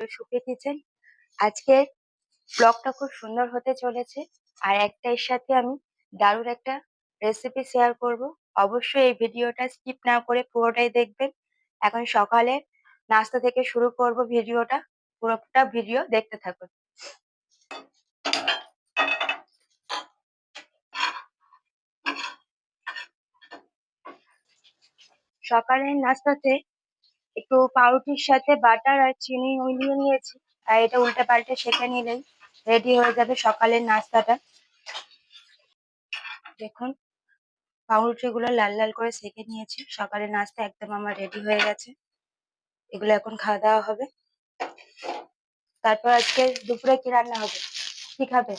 Two soupy kitchen আজকে ব্লগটা খুব সুন্দর হতে চলেছে। আর একটা এর সাথে আমি দারুণ একটা রেসিপি শেয়ার করব। অবশ্যই এই ভিডিওটা স্কিপ না করে পুরোটাই দেখবেন। এখন সকালে নাস্তা থেকে শুরু করব ভিডিওটা। পুরোটা ভিডিও দেখতে থাকুন। সকালের নাস্তাতে একটু পাউরুটির সাথে বাটার আর চিনি মিলিয়ে নিয়েছি। আর এটা উল্টে পাল্টে সেঁকে নিলেই রেডি হয়ে যাবে সকালের নাস্তাটা। দেখুন পাউরুটিগুলো লাল লাল করে সেঁকে নিয়েছি। সকালের নাস্তা একদম আমার রেডি হয়ে গেছে। এগুলো এখন খাওয়া দাওয়া হবে। তারপর আজকে দুপুরে কি রান্না হবে? কি খাবে?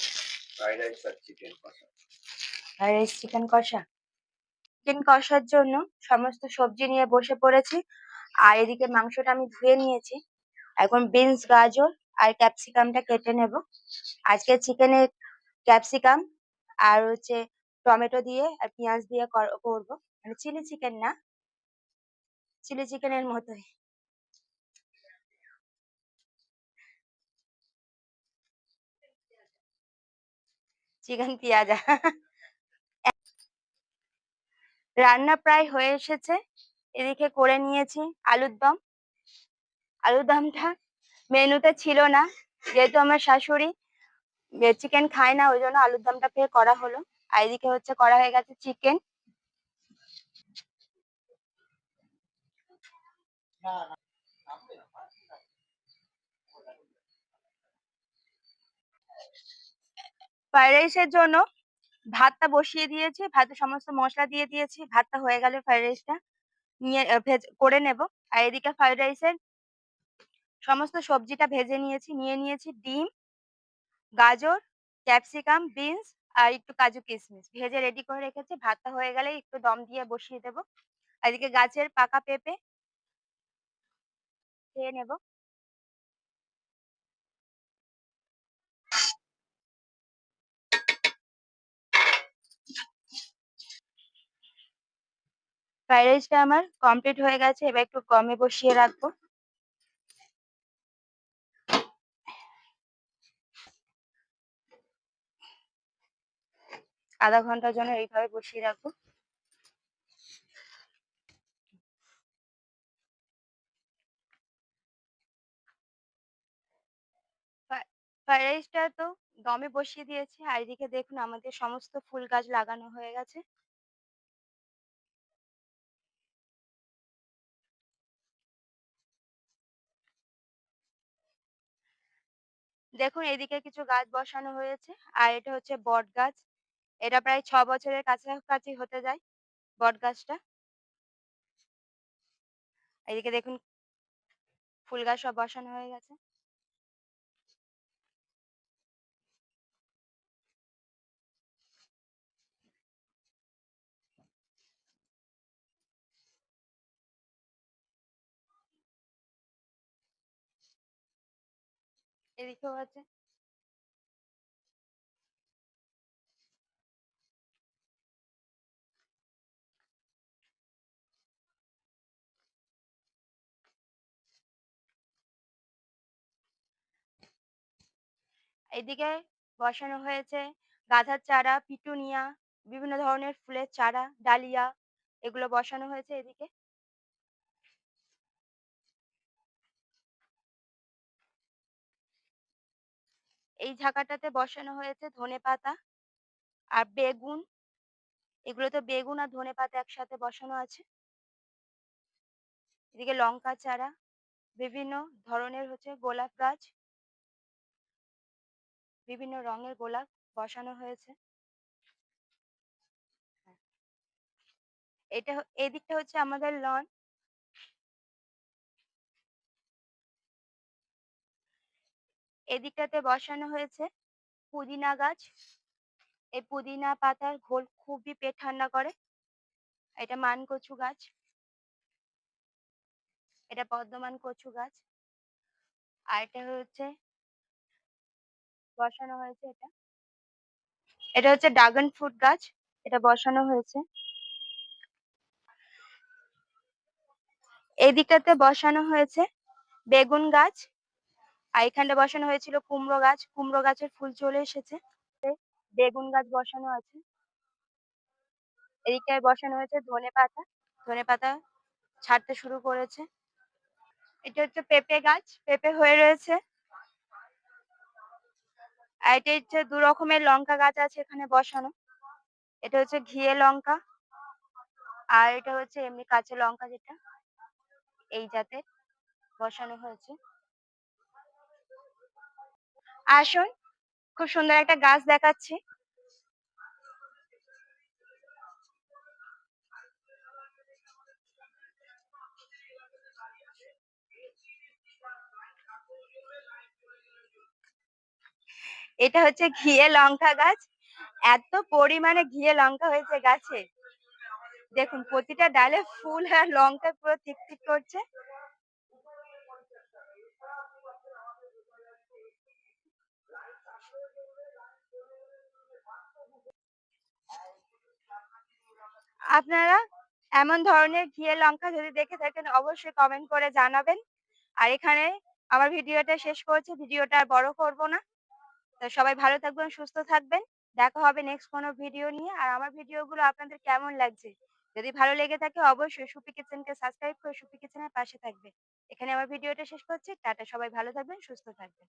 ফ্রাইড রাইস চিকেন কষা। চিকেন কষার জন্য সমস্ত সবজি নিয়ে বসে পড়েছি। আর এদিকে মাংসটা আমি ধুয়ে নিয়েছি। এখন বিনস, গাজর আর ক্যাপসিকামটা কেটে নেব। আজকে চিকেনে ক্যাপসিকাম আর হচ্ছে টমেটো দিয়ে আর পেঁয়াজ দিয়ে কর- করব। মানে চিলি চিকেন না। চিলি চিকেনের মতোই। চিকেন পেঁয়াজা। রান্না প্রায় হয়ে এসেছে। এদিকে করে নিয়েছি আলুর দম। আলুর দমটা মেনুতে ছিল না। যেহেতু আমার শাশুড়ি চিকেন খায় না, ওই জন্য আলুর দমটা ফের করা হলো। আর এদিকে হচ্ছে করা হয়ে গেছে চিকেন ফ্রাইড রাইসের জন্য ভাতটা বসিয়ে দিয়েছি, ভাতে সমস্ত মশলা দিয়ে দিয়েছি, ভাতটা হয়ে গেলে ফ্রাইড রাইসটা। নিয়ে ভেজ, করে নেব। আর এদিকে ফ্রাইড রাইসের সমস্ত সবজিটা ভেজে নিয়েছি। নিয়ে নিয়েছি ডিম, গাজর ক্যাপসিকাম বিনস আর একটু কাজু কিশমিশ ভেজে রেডি করে রেখেছি। ভাতটা হয়ে গেলে একটু দম দিয়ে বসিয়ে দেব। এদিকে গাছের পাকা পেঁপে খেয়ে নেব। ফ্রাইড রাইসটা আমার কমপ্লিট হয়ে গেছে, এবার একটু কমে বসিয়ে রাখব। আধা ঘণ্টার জন্য এইভাবে বসিয়ে রাখব। ফ্রাইড রাইসটা তো দমে বসিয়ে দিয়েছি, আর এদিকে দেখুন আমাদের সমস্ত ফুল গাছ লাগানো হয়ে গেছে। দেখুন, এদিকে কিছু গাছ বসানো হয়েছে। আর এটা হচ্ছে বট গাছ। এটা প্রায় ছ বছরের কাছাকাছি হতে যায় বট গাছটা। এদিকে দেখুন, ফুল গাছ সব বসানো হয়ে গেছে। এদিকেও আছে এদিকে বসানো হয়েছে গাঁধার চারা, পিটুনিয়া, বিভিন্ন ধরনের ফুলের চারা, ডালিয়া, এগুলো বসানো হয়েছে এদিকে। এই ঝাঁকাটাতে বসানো হয়েছে ধনেপাতা আর বেগুন। এগুলোতে বেগুন আর ধনেপাতা একসাথে বসানো আছে। এদিকে লঙ্কা চারা, বিভিন্ন ধরনের হচ্ছে গোলাপ গাছ, বিভিন্ন রঙের গোলাপ বসানো হয়েছে। এটা এদিকটা হচ্ছে আমাদের লন। এদিকটাতে বসানো হয়েছে। পুদিনা গাছ। এই পুদিনা পাতার ঘোল খুবই পেট ঠান্ডা করে। এটা মানকচু গাছ। এটা বর্ধমান কচু গাছ। আর এটা হচ্ছে বসানো হয়েছে এটা। এটা হচ্ছে ড্রাগন ফ্রুট গাছ। এটা বসানো হয়েছে। এই দিকটাতে বসানো হয়েছে বেগুন গাছ। আর এখানটা বসানো হয়েছিল কুমড়ো গাছ। কুমড়ো গাছের ফুল চলে এসেছে। বেগুন গাছ বসানো আছে। এদিকটায় বসানো হয়েছে ধনেপাতা ধনেপাতা ছাড়তে শুরু করেছে। এটা হচ্ছে পেঁপে গাছ। পেঁপে হয়ে রয়েছে। আর এটা হচ্ছে দু রকমের লঙ্কা গাছ আছে এখানে বসানো। এটা হচ্ছে ঘিয়ে লঙ্কা। আর এটা হচ্ছে এমনি কাঁচা লঙ্কা যেটা। এই জাতের বসানো হয়েছে। আসুন, খুব সুন্দর একটা গাছ দেখাচ্ছি। এটা হচ্ছে ঘিয়ে লঙ্কা গাছ। এত পরিমাণে ঘিয়ে লঙ্কা হয়েছে গাছে। দেখুন, প্রতিটা ডালে ফুল আর লঙ্কা পুরো টিকটিক করছে। আপনারা এমন ধরনের ঘিয়ে লঙ্কা যদি দেখে থাকেন, অবশ্যই কমেন্ট করে জানাবেন। আর এখানে আমার ভিডিওটা শেষ করছি, ভিডিওটা আর বড় করব না। তো সবাই ভালো থাকবেন, সুস্থ থাকবেন। দেখা হবে নেক্সট কোনো ভিডিও নিয়ে। আর আমার ভিডিওগুলো আপনাদের কেমন লাগছে? যদি ভালো লেগে থাকে, অবশ্যই সুপি কিচেনকে সাবস্ক্রাইব করে সুপি কিচেনের পাশে থাকবে। এখানে আমার ভিডিওটা শেষ করছি। টাটা, সবাই ভালো থাকবেন, সুস্থ থাকবেন।